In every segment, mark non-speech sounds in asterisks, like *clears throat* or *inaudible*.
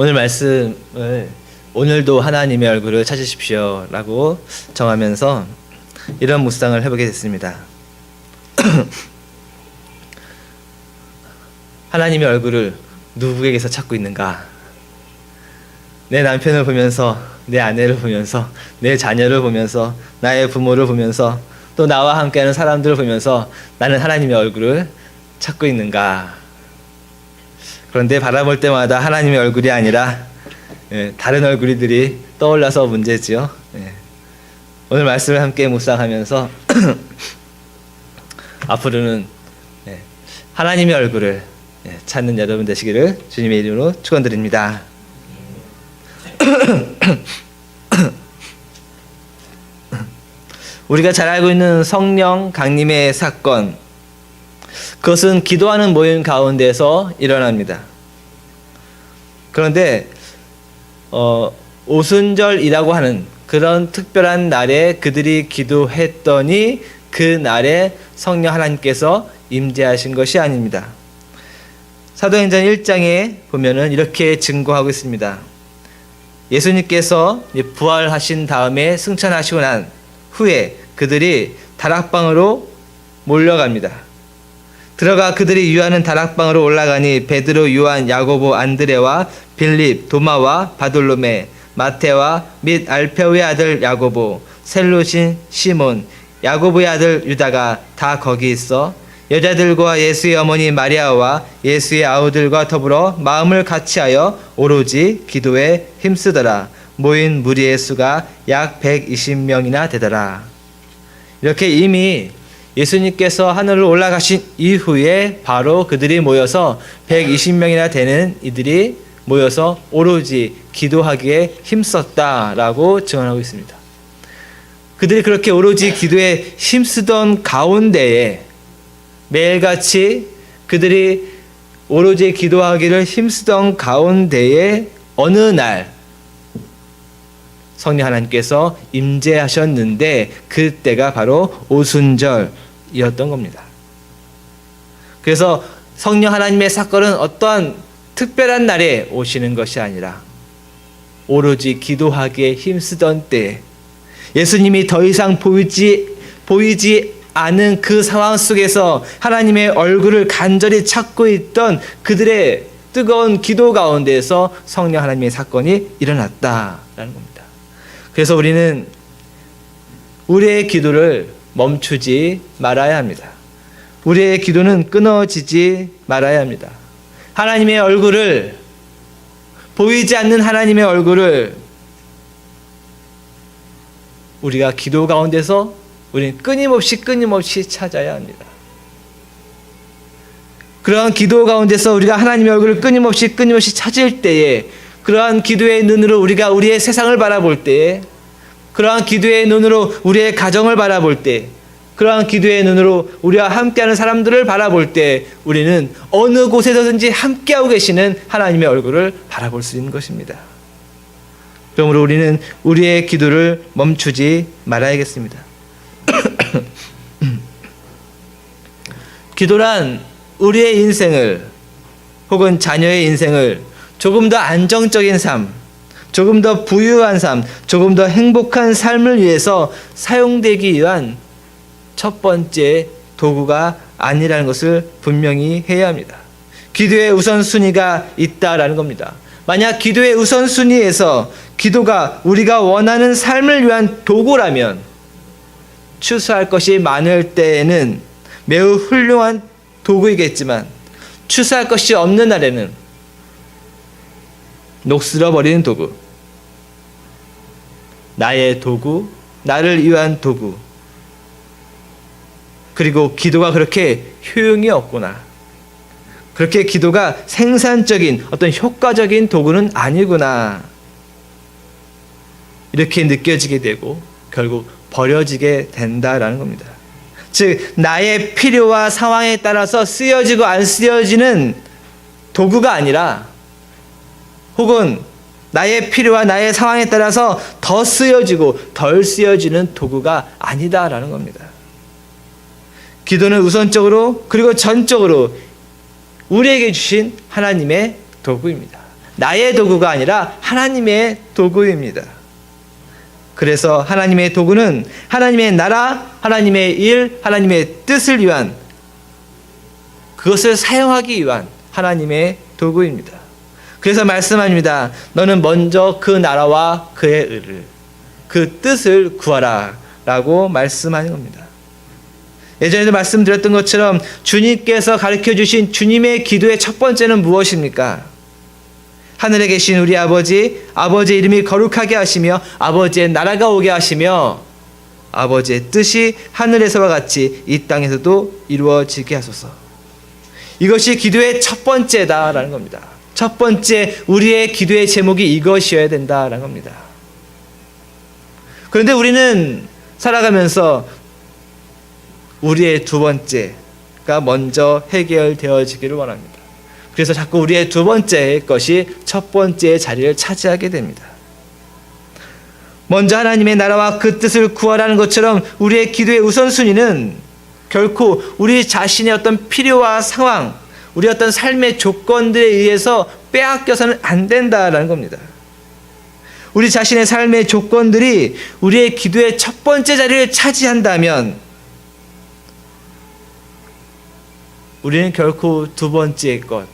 오늘 말씀을 오늘도 하나님의 얼굴을 찾으십시오라고 정하면서 이런 묵상을 해보게 됐습니다. *clears throat* 하나님의 얼굴을 누구에게서 찾고 있는가? 내 남편을 보면서, 내 아내를 보면서, 내 자녀를 보면서, 나의 부모를 보면서, 또 나와 함께하는 사람들을 보면서 나는 하나님의 얼굴을 찾고 있는가? 그런데 바라볼 때마다 하나님의 얼굴이 아니라 예, 다른 얼굴들이 떠올라서 문제지요. 예. 오늘 말씀을 함께 묵상하면서 *clears throat* 앞으로는 예, 하나님의 얼굴을 예, 찾는 여러분 되시기를 주님의 이름으로 축원드립니다. *clears throat* 우리가 잘 알고 있는 성령 강림의 사건 그것은 기도하는 모임 가운데서 일어납니다. 그런데 어, 오순절이라고 하는 그런 특별한 날에 그들이 기도했더니 그 날에 성령 하나님께서 임재하신 것이 아닙니다. 사도행전 1장에 보면은 이렇게 증거하고 있습니다. 예수님께서 부활하신 다음에 승천하시고 난 후에 그들이 다락방으로 몰려갑니다. 들어가 그들이 유하는 다락방으로 올라가니 베드로, 요한, 야고보, 안드레와 빌립, 도마와 바돌로메, 마테와 및 알페오의 아들 야고보, 셀로신 시몬, 야고보의 아들 유다가 다 거기 있어 여자들과 예수의 어머니 마리아와 예수의 아우들과 더불어 마음을 같이하여 오로지 기도에 힘쓰더라. 모인 무리의 수가 약 120명이나 되더라. 이렇게 이미 예수님께서 하늘로 올라가신 이후에 바로 그들이 모여서 120명이나 되는 이들이 모여서 오로지 기도하기에 힘썼다라고 증언하고 있습니다. 그들이 그렇게 오로지 기도에 힘쓰던 가운데에 매일같이 그들이 오로지 기도하기를 힘쓰던 가운데에 어느 날 성령 하나님께서 임재하셨는데 그때가 바로 오순절 이었던 겁니다. 그래서 성령 하나님의 사건은 어떠한 특별한 날에 오시는 것이 아니라 오로지 기도하기에 힘쓰던 때 예수님이 더 이상 보이지 보이지 않은 그 상황 속에서 하나님의 얼굴을 간절히 찾고 있던 그들의 뜨거운 기도 가운데에서 성령 하나님의 사건이 일어났다라는 겁니다. 그래서 우리는 우리의 기도를 멈추지 말아야 합니다. 우리의 기도는 끊어지지 말아야 합니다. 하나님의 얼굴을 보이지 않는 하나님의 얼굴을 우리가 기도 가운데서 우리는 끊임없이 끊임없이 찾아야 합니다. 그러한 기도 가운데서 우리가 하나님의 얼굴을 끊임없이 끊임없이 찾을 때에 그러한 기도의 눈으로 우리가 우리의 세상을 바라볼 때에 그러한 기도의 눈으로 우리의 가정을 바라볼 때 그러한 기도의 눈으로 우리와 함께하는 사람들을 바라볼 때 우리는 어느 곳에서든지 함께하고 계시는 하나님의 얼굴을 바라볼 수 있는 것입니다. 그러므로 우리는 우리의 기도를 멈추지 말아야겠습니다. *clears throat* 기도란 우리의 인생을 혹은 자녀의 인생을 조금 더 안정적인 삶, 조금 더 부유한 삶, 조금 더 행복한 삶을 위해서 사용되기 위한 첫 번째 도구가 아니라는 것을 분명히 해야 합니다. 기도의 우선순위가 있다라는 겁니다. 만약 기도의 우선순위에서 기도가 우리가 원하는 삶을 위한 도구라면 추수할 것이 많을 때에는 매우 훌륭한 도구이겠지만 추수할 것이 없는 날에는 녹슬어 버리는 도구. 나의 도구, 나를 위한 도구. 그리고 기도가 그렇게 효용이 없구나. 그렇게 기도가 생산적인 어떤 효과적인 도구는 아니구나. 이렇게 느껴지게 되고 결국 버려지게 된다라는 겁니다. 즉 나의 필요와 상황에 따라서 쓰여지고 안 쓰여지는 도구가 아니라 혹은 나의 필요와 나의 상황에 따라서 더 쓰여지고 덜 쓰여지는 도구가 아니다라는 겁니다. 기도는 우선적으로 그리고 전적으로 우리에게 주신 하나님의 도구입니다. 나의 도구가 아니라 하나님의 도구입니다. 그래서 하나님의 도구는 하나님의 나라, 하나님의 일, 하나님의 뜻을 위한 그것을 사용하기 위한 하나님의 도구입니다. 그래서 말씀합니다. 너는 먼저 그 나라와 그의 의를 그 뜻을 구하라 라고 말씀하는 겁니다. 예전에도 말씀드렸던 것처럼 주님께서 가르쳐 주신 주님의 기도의 첫 번째는 무엇입니까? 하늘에 계신 우리 아버지, 아버지의 이름이 거룩하게 하시며 아버지의 나라가 오게 하시며 아버지의 뜻이 하늘에서와 같이 이 땅에서도 이루어지게 하소서. 이것이 기도의 첫 번째다라는 겁니다. 첫 번째 우리의 기도의 제목이 이것이어야 된다라는 겁니다. 그런데 우리는 살아가면서 우리의 두 번째가 먼저 해결되어지기를 원합니다. 그래서 자꾸 우리의 두 번째 것이 첫 번째의 자리를 차지하게 됩니다. 먼저 하나님의 나라와 그 뜻을 구하라는 것처럼 우리의 기도의 우선순위는 결코 우리 자신의 어떤 필요와 상황, 우리 어떤 삶의 조건들에 의해서 빼앗겨서는 안 된다라는 겁니다. 우리 자신의 삶의 조건들이 우리의 기도의 첫 번째 자리를 차지한다면 우리는 결코 두 번째 것,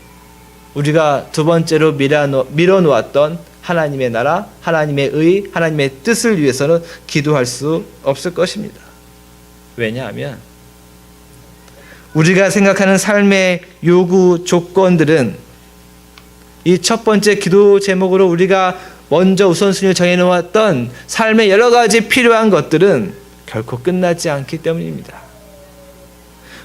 우리가 두 번째로 밀어놓았던 하나님의 나라, 하나님의 의, 하나님의 뜻을 위해서는 기도할 수 없을 것입니다. 왜냐하면 우리가 생각하는 삶의 요구 조건들은 이 첫 번째 기도 제목으로 우리가 먼저 우선순위를 정해놓았던 삶의 여러 가지 필요한 것들은 결코 끝나지 않기 때문입니다.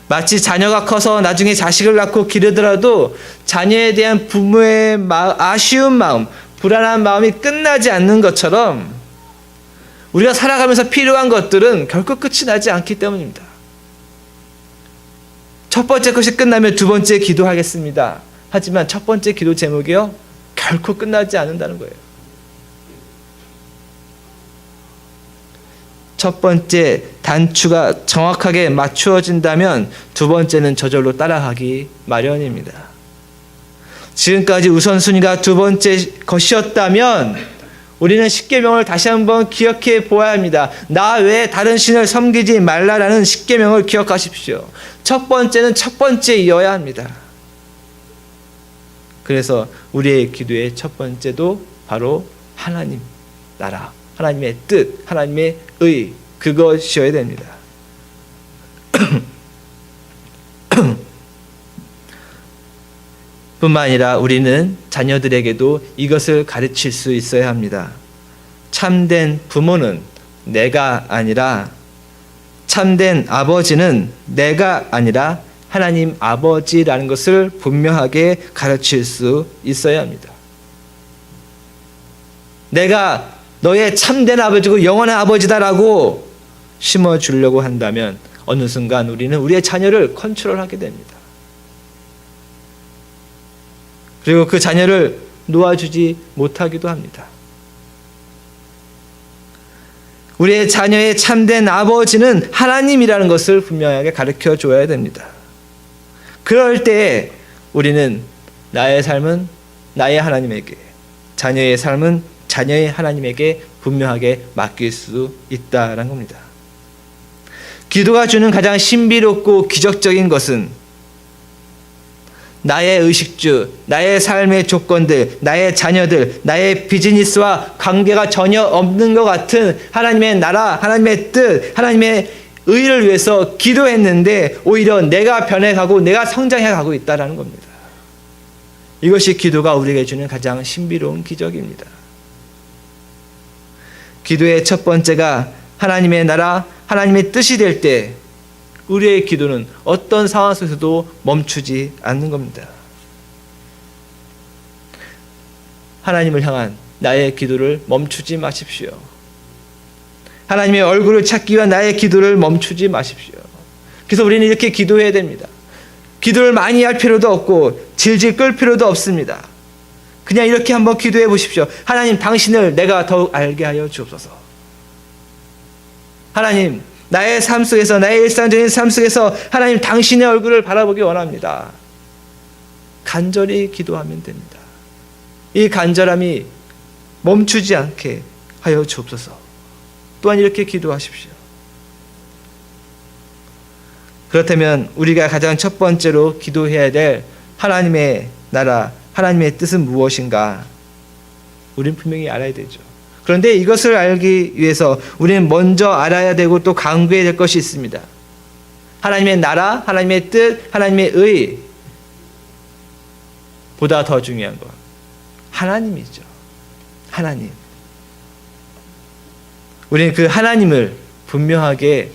마치 자녀가 커서 나중에 자식을 낳고 기르더라도 자녀에 대한 부모의 아쉬운 마음, 불안한 마음이 끝나지 않는 것처럼 우리가 살아가면서 필요한 것들은 결코 끝이 나지 않기 때문입니다. 첫 번째 것이 끝나면 두 번째 기도하겠습니다. 하지만 첫 번째 기도 제목이요. 결코 끝나지 않는다는 거예요. 첫 번째 단추가 정확하게 맞추어진다면 두 번째는 저절로 따라가기 마련입니다. 지금까지 우선순위가 두 번째 것이었다면 우리는 십계명을 다시 한번 기억해 보아야 합니다. 나 외에 다른 신을 섬기지 말라라는 십계명을 기억하십시오. 첫 번째는 첫 번째이어야 합니다. 그래서 우리의 기도의 첫 번째도 바로 하나님 나라, 하나님의 뜻, 하나님의 의 그것이어야 됩니다. *clears throat* *clears throat* 뿐만 아니라 우리는 자녀들에게도 이것을 가르칠 수 있어야 합니다. 참된 부모는 내가 아니라 참된 아버지는 내가 아니라 하나님 아버지라는 것을 분명하게 가르칠 수 있어야 합니다. 내가 너의 참된 아버지고 영원한 아버지다라고 심어 주려고 한다면 어느 순간 우리는 우리의 자녀를 컨트롤하게 됩니다. 그리고 그 자녀를 놓아주지 못하기도 합니다. 우리의 자녀의 참된 아버지는 하나님이라는 것을 분명하게 가르쳐 줘야 됩니다. 그럴 때 우리는 나의 삶은 나의 하나님에게, 자녀의 삶은 자녀의 하나님에게 분명하게 맡길 수 있다라는 겁니다. 기도가 주는 가장 신비롭고 기적적인 것은 나의 의식주, 나의 삶의 조건들, 나의 자녀들, 나의 비즈니스와 관계가 전혀 없는 것 같은 하나님의 나라, 하나님의 뜻, 하나님의 의를 위해서 기도했는데 오히려 내가 변해가고 내가 성장해가고 있다는 겁니다. 이것이 기도가 우리에게 주는 가장 신비로운 기적입니다. 기도의 첫 번째가 하나님의 나라, 하나님의 뜻이 될 때 우리의 기도는 어떤 상황 속에서도 멈추지 않는 겁니다. 하나님을 향한 나의 기도를 멈추지 마십시오. 하나님의 얼굴을 찾기 위한 나의 기도를 멈추지 마십시오. 그래서 우리는 이렇게 기도해야 됩니다. 기도를 많이 할 필요도 없고 질질 끌 필요도 없습니다. 그냥 이렇게 한번 기도해 보십시오. 하나님 당신을 내가 더욱 알게 하여 주옵소서. 하나님 나의 삶 속에서 나의 일상적인 삶 속에서 하나님 당신의 얼굴을 바라보기 원합니다. 간절히 기도하면 됩니다. 이 간절함이 멈추지 않게 하여 주옵소서. 또한 이렇게 기도하십시오. 그렇다면 우리가 가장 첫 번째로 기도해야 될 하나님의 나라, 하나님의 뜻은 무엇인가? 우린 분명히 알아야 되죠. 그런데 이것을 알기 위해서 우리는 먼저 알아야 되고 또 강구해야 될 것이 있습니다. 하나님의 나라, 하나님의 뜻, 하나님의 의 보다 더 중요한 것 하나님이죠. 하나님. 우리는 그 하나님을 분명하게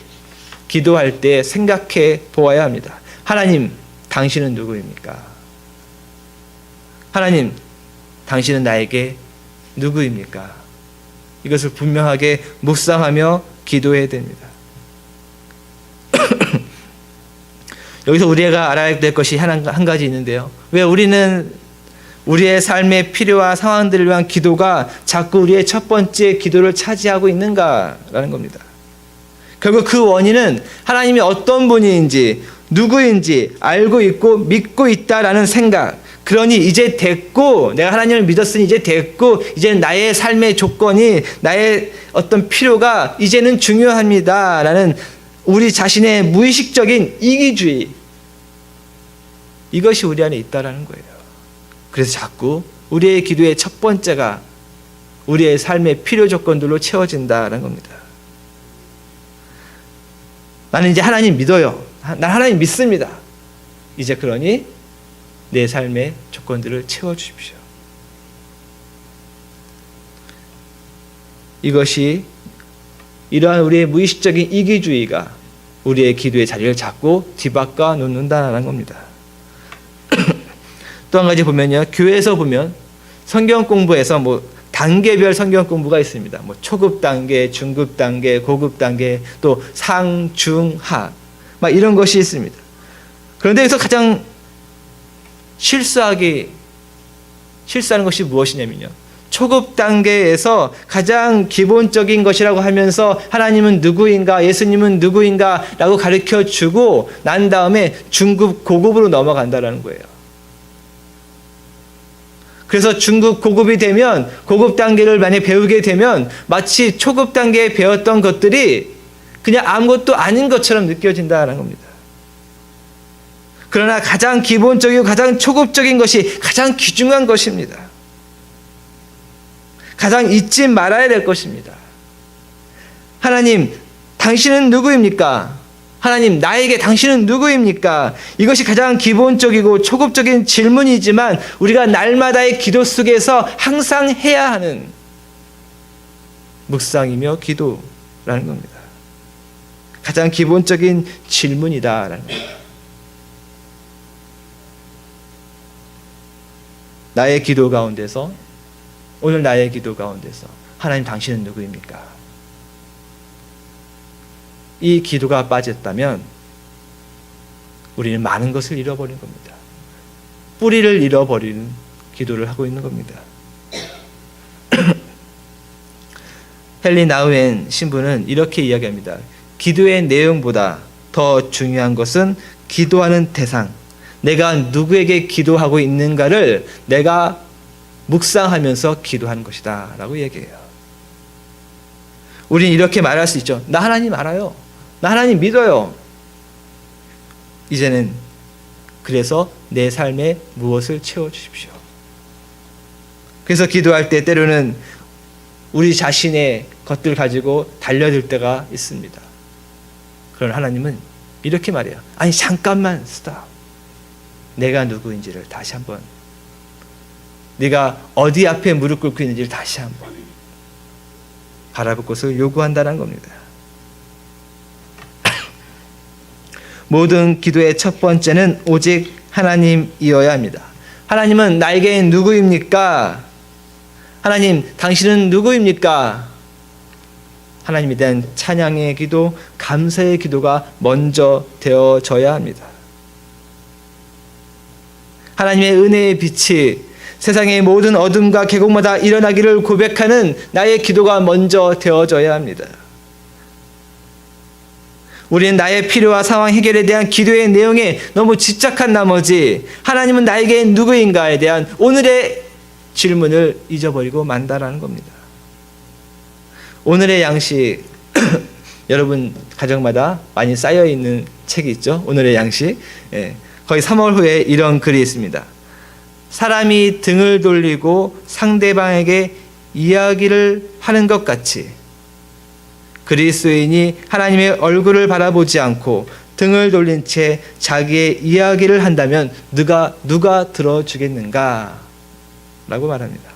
기도할 때 생각해 보아야 합니다. 하나님, 당신은 누구입니까? 하나님, 당신은 나에게 누구입니까? 이것을 분명하게 묵상하며 기도해야 됩니다. *clears throat* 여기서 우리가 알아야 될 것이 한, 한 가지 있는데요. 왜 우리는 우리의 삶의 필요와 상황들을 위한 기도가 자꾸 우리의 첫 번째 기도를 차지하고 있는가라는 겁니다. 결국 그 원인은 하나님이 어떤 분인지 누구인지 알고 있고 믿고 있다라는 생각. 그러니 이제 됐고 내가 하나님을 믿었으니 이제 됐고 이제 나의 삶의 조건이 나의 어떤 필요가 이제는 중요합니다라는 우리 자신의 무의식적인 이기주의 이것이 우리 안에 있다라는 거예요. 그래서 자꾸 우리의 기도의 첫 번째가 우리의 삶의 필요 조건들로 채워진다는 겁니다. 나는 이제 하나님 믿어요. 난 하나님 믿습니다. 이제 그러니 내 삶의 조건들을 채워 주십시오. 이것이 이러한 우리의 무의식적인 이기주의가 우리의 기도의 자리를 잡고 뒤바꿔 놓는다는 겁니다. *clears throat* 또 한 가지 보면요. 교회에서 보면 성경 공부에서 뭐 단계별 성경 공부가 있습니다. 뭐 초급 단계, 중급 단계, 고급 단계, 또 상, 중, 하. 막 이런 것이 있습니다. 그런데 여기서 가장 실수하기 실수하는 것이 무엇이냐면요. 초급 단계에서 가장 기본적인 것이라고 하면서 하나님은 누구인가, 예수님은 누구인가 라고 가르쳐 주고 난 다음에 중급, 고급으로 넘어간다라는 거예요. 그래서 중급, 고급이 되면 고급 단계를 만약 배우게 되면 마치 초급 단계에 배웠던 것들이 그냥 아무것도 아닌 것처럼 느껴진다는 겁니다. 그러나 가장 기본적이고 가장 초급적인 것이 가장 귀중한 것입니다. 가장 잊지 말아야 될 것입니다. 하나님, 당신은 누구입니까? 하나님, 나에게 당신은 누구입니까? 이것이 가장 기본적이고 초급적인 질문이지만 우리가 날마다의 기도 속에서 항상 해야 하는 묵상이며 기도라는 겁니다. 가장 기본적인 질문이다라는 겁니다. 나의 기도 가운데서 오늘 나의 기도 가운데서 하나님 당신은 누구입니까? 이 기도가 빠졌다면 우리는 많은 것을 잃어버린 겁니다. 뿌리를 잃어버리는 기도를 하고 있는 겁니다. *clears throat* 헨리 나우엔 신부는 이렇게 이야기합니다. 기도의 내용보다 더 중요한 것은 기도하는 대상, 내가 누구에게 기도하고 있는가를 내가 묵상하면서 기도하는 것이다. 라고 얘기해요. 우린 이렇게 말할 수 있죠. 나 하나님 알아요. 나 하나님 믿어요. 이제는 그래서 내 삶에 무엇을 채워주십시오. 그래서 기도할 때 때로는 우리 자신의 것들 가지고 달려들 때가 있습니다. 그런 하나님은 이렇게 말해요. 아니, 잠깐만, 스탑. 내가 누구인지를 다시 한번 네가 어디 앞에 무릎 꿇고 있는지를 다시 한번 바라볼 것을 요구한다는 겁니다. *coughs* 모든 기도의 첫 번째는 오직 하나님이어야 합니다. 하나님은 나에게 누구입니까? 하나님, 당신은 누구입니까? 하나님에 대한 찬양의 기도, 감사의 기도가 먼저 되어져야 합니다. 하나님의 은혜의 빛이 세상의 모든 어둠과 계곡마다 일어나기를 고백하는 나의 기도가 먼저 되어져야 합니다. 우리는 나의 필요와 상황 해결에 대한 기도의 내용에 너무 집착한 나머지 하나님은 나에게 누구인가에 대한 오늘의 질문을 잊어버리고 만다라는 겁니다. 오늘의 양식 *clears throat* 여러분 가정마다 많이 쌓여 있는 책이 있죠. 오늘의 양식. 예. 거의 3월 후에 이런 글이 있습니다. 사람이 등을 돌리고 상대방에게 이야기를 하는 것 같이 그리스도인이 하나님의 얼굴을 바라보지 않고 등을 돌린 채 자기의 이야기를 한다면 누가 누가 들어주겠는가? 라고 말합니다.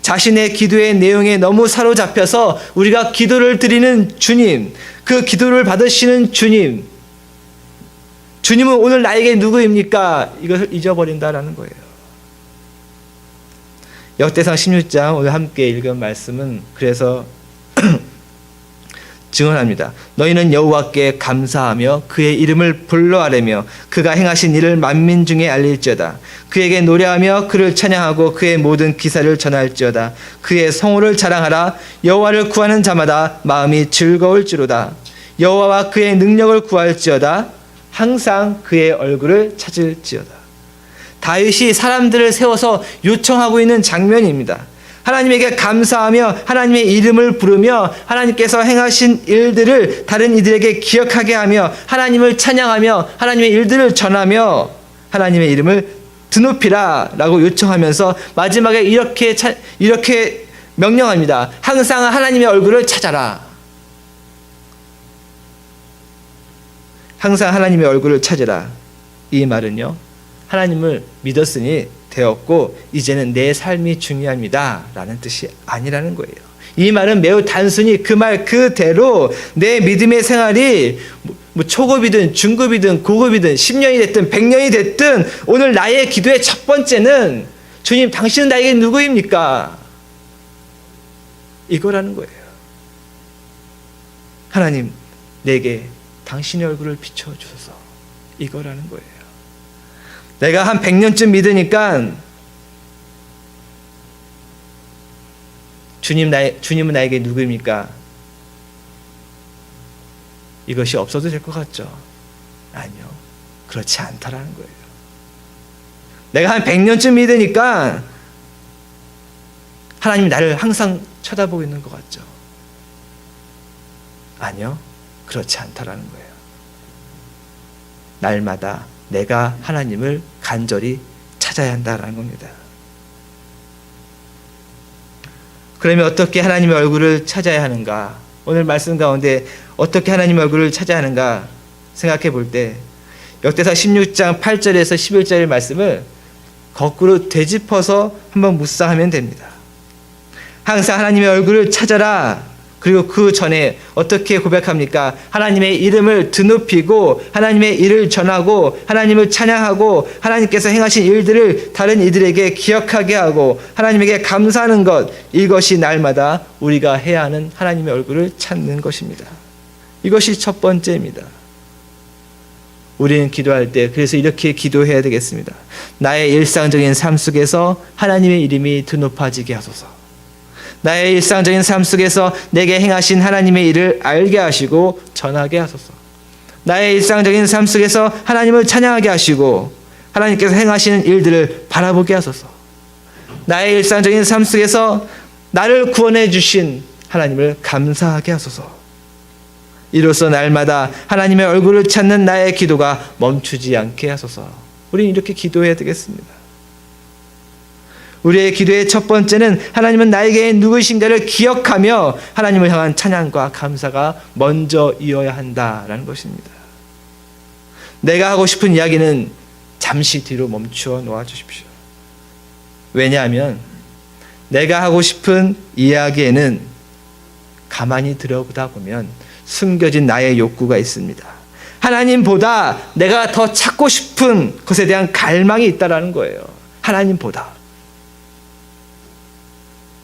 자신의 기도의 내용에 너무 사로잡혀서 우리가 기도를 드리는 주님, 그 기도를 받으시는 주님, 주님은 오늘 나에게 누구입니까? 이것을 잊어버린다라는 거예요. 역대상 16장 오늘 함께 읽은 말씀은 그래서 *clears throat* 증언합니다. 너희는 여호와께 감사하며 그의 이름을 불러아뢰며 그가 행하신 일을 만민 중에 알릴지어다. 그에게 노래하며 그를 찬양하고 그의 모든 기사를 전할지어다. 그의 성호를 자랑하라. 여호와를 구하는 자마다 마음이 즐거울지로다. 여호와와 그의 능력을 구할지어다. 항상 그의 얼굴을 찾을지어다. 다윗이 사람들을 세워서 요청하고 있는 장면입니다. 하나님에게 감사하며 하나님의 이름을 부르며 하나님께서 행하신 일들을 다른 이들에게 기억하게 하며 하나님을 찬양하며 하나님의 일들을 전하며 하나님의 이름을 드높이라라고 요청하면서 마지막에 이렇게 차, 이렇게 명령합니다. 항상 하나님의 얼굴을 찾아라. 항상 하나님의 얼굴을 찾으라. 이 말은요. 하나님을 믿었으니 되었고 이제는 내 삶이 중요합니다 라는 뜻이 아니라는 거예요. 이 말은 매우 단순히 그 말 그대로 내 믿음의 생활이 뭐 초급이든 중급이든 고급이든 10년이 됐든 100년이 됐든 오늘 나의 기도의 첫 번째는 주님 당신은 나에게 누구입니까? 이거라는 거예요. 하나님 내게 당신의 얼굴을 비춰 주소서. 이거라는 거예요. 내가 한 100년쯤 믿으니까 주님 나의 주님은 나에게 누구입니까? 이것이 없어도 될 것 같죠? 아니요. 그렇지 않다라는 거예요. 내가 한 100년쯤 믿으니까 하나님이 나를 항상 쳐다보고 있는 것 같죠? 아니요. 그렇지 않다라는 거예요. 날마다 내가 하나님을 간절히 찾아야 한다라는 겁니다. 그러면 어떻게 하나님의 얼굴을 찾아야 하는가? 오늘 말씀 가운데 어떻게 하나님의 얼굴을 찾아야 하는가 생각해 볼 때 역대사 16장 8절에서 11절의 말씀을 거꾸로 되짚어서 한번 묵상하면 됩니다. 항상 하나님의 얼굴을 찾아라. 그리고 그 전에 어떻게 고백합니까? 하나님의 이름을 드높이고 하나님의 일을 전하고 하나님을 찬양하고 하나님께서 행하신 일들을 다른 이들에게 기억하게 하고 하나님에게 감사하는 것 이것이 날마다 우리가 해야 하는 하나님의 얼굴을 찾는 것입니다. 이것이 첫 번째입니다. 우리는 기도할 때 그래서 이렇게 기도해야 되겠습니다. 나의 일상적인 삶 속에서 하나님의 이름이 드높아지게 하소서. 나의 일상적인 삶 속에서 내게 행하신 하나님의 일을 알게 하시고 전하게 하소서. 나의 일상적인 삶 속에서 하나님을 찬양하게 하시고 하나님께서 행하시는 일들을 바라보게 하소서. 나의 일상적인 삶 속에서 나를 구원해 주신 하나님을 감사하게 하소서. 이로써 날마다 하나님의 얼굴을 찾는 나의 기도가 멈추지 않게 하소서. 우리는 이렇게 기도해야 되겠습니다. 우리의 기도의 첫 번째는 하나님은 나에게 누구신가를 기억하며 하나님을 향한 찬양과 감사가 먼저 이어야 한다라는 것입니다. 내가 하고 싶은 이야기는 잠시 뒤로 멈추어 놓아 주십시오. 왜냐하면 내가 하고 싶은 이야기에는 가만히 들여보다 보면 숨겨진 나의 욕구가 있습니다. 하나님보다 내가 더 찾고 싶은 것에 대한 갈망이 있다라는 거예요. 하나님보다.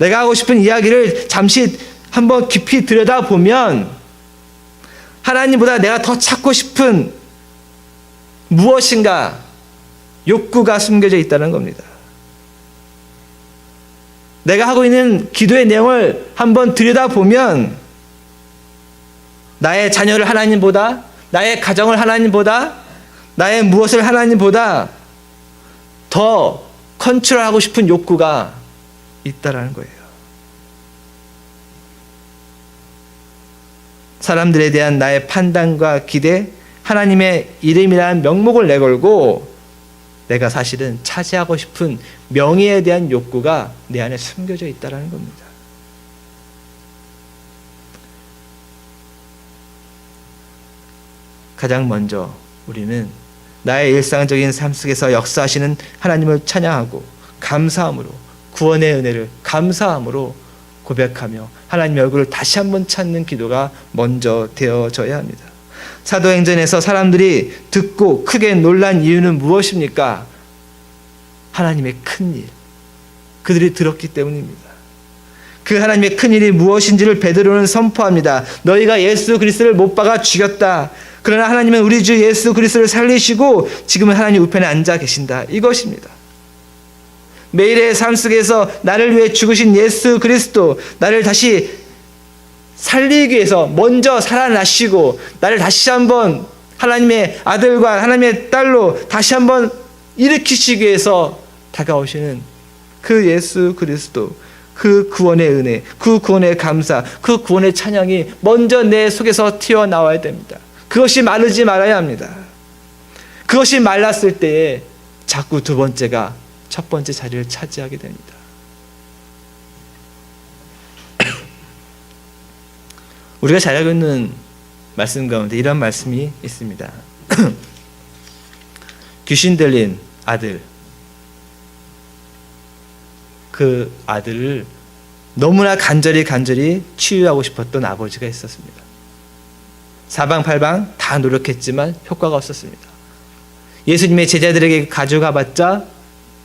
내가 하고 싶은 이야기를 잠시 한번 깊이 들여다보면 하나님보다 내가 더 찾고 싶은 무엇인가 욕구가 숨겨져 있다는 겁니다. 내가 하고 있는 기도의 내용을 한번 들여다보면 나의 자녀를 하나님보다 나의 가정을 하나님보다 나의 무엇을 하나님보다 더 컨트롤하고 싶은 욕구가 있다라는 거예요. 사람들에 대한 나의 판단과 기대, 하나님의 이름이라는 명목을 내걸고 내가 사실은 차지하고 싶은 명예에 대한 욕구가 내 안에 숨겨져 있다라는 겁니다. 가장 먼저 우리는 나의 일상적인 삶 속에서 역사하시는 하나님을 찬양하고 감사함으로 구원의 은혜를 감사함으로 고백하며 하나님의 얼굴을 다시 한번 찾는 기도가 먼저 되어져야 합니다. 사도행전에서 사람들이 듣고 크게 놀란 이유는 무엇입니까? 하나님의 큰 일. 그들이 들었기 때문입니다. 그 하나님의 큰 일이 무엇인지를 베드로는 선포합니다. 너희가 예수 그리스도를 못 박아 죽였다. 그러나 하나님은 우리 주 예수 그리스도를 살리시고 지금은 하나님 우편에 앉아 계신다. 이것입니다. 매일의 삶 속에서 나를 위해 죽으신 예수 그리스도, 나를 다시 살리기 위해서 먼저 살아나시고, 나를 다시 한번 하나님의 아들과 하나님의 딸로 다시 한번 일으키시기 위해서 다가오시는 그 예수 그리스도, 그 구원의 은혜, 그 구원의 감사, 그 구원의 찬양이 먼저 내 속에서 튀어나와야 됩니다. 그것이 마르지 말아야 합니다. 그것이 말랐을 때에 자꾸 두 번째가 첫 번째 자리를 차지하게 됩니다. *clears throat* 우리가 잘 알고 있는 말씀 가운데 이런 말씀이 있습니다. *clears throat* 귀신 들린 아들. 그 아들을 너무나 간절히 간절히 치유하고 싶었던 아버지가 있었습니다. 사방팔방 다 노력했지만 효과가 없었습니다. 예수님의 제자들에게 가져가 봤자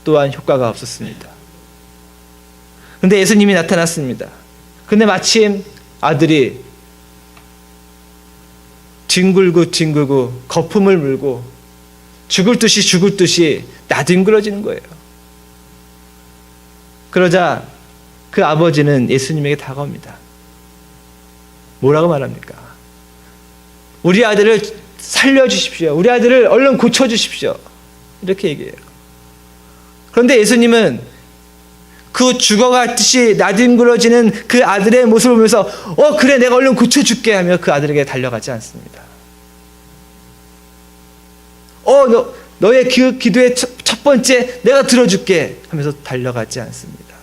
또한 효과가 없었습니다. 근데 예수님이 나타났습니다. 근데 마침 아들이 뒹굴고 뒹굴고 거품을 물고 죽을 듯이 죽을 듯이 나뒹굴어지는 거예요. 그러자 그 아버지는 예수님에게 다가옵니다. 뭐라고 말합니까? 우리 아들을 살려주십시오. 우리 아들을 얼른 고쳐주십시오. 이렇게 얘기해요. 그런데 예수님은 그 죽어갔듯이 나뒹굴어지는 그 아들의 모습을 보면서 어 그래 내가 얼른 고쳐줄게 하며 그 아들에게 달려가지 않습니다. 어 너, 너의 그 기도의 첫, 첫 번째 내가 들어줄게 하면서 달려가지 않습니다.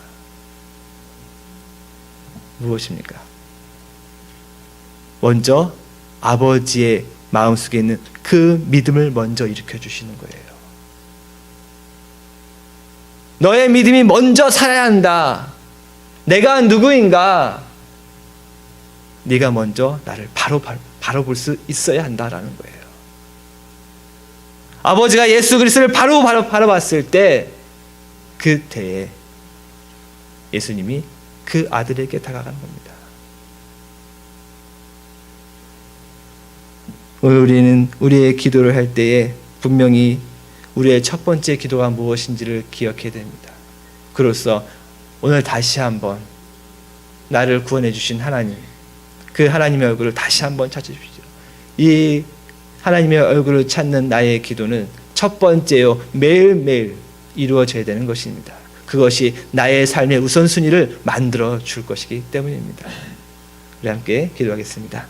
무엇입니까? 먼저 아버지의 마음속에 있는 그 믿음을 먼저 일으켜 주시는 거예요. 너의 믿음이 먼저 살아야 한다. 내가 누구인가? 네가 먼저 나를 바로 바로, 바로 볼 수 있어야 한다라는 거예요. 아버지가 예수 그리스도를 바로 바로 바라봤을 때 그때에 예수님이 그 아들에게 다가가는 겁니다. 우리는 우리의 기도를 할 때에 분명히 우리의 첫 번째 기도가 무엇인지를 기억해야 됩니다. 그로써 오늘 다시 한번 나를 구원해 주신 하나님, 그 하나님의 얼굴을 다시 한번 찾으십시오. 이 하나님의 얼굴을 찾는 나의 기도는 첫 번째요 매일매일 이루어져야 되는 것입니다. 그것이 나의 삶의 우선순위를 만들어 줄 것이기 때문입니다. 우리 함께 기도하겠습니다.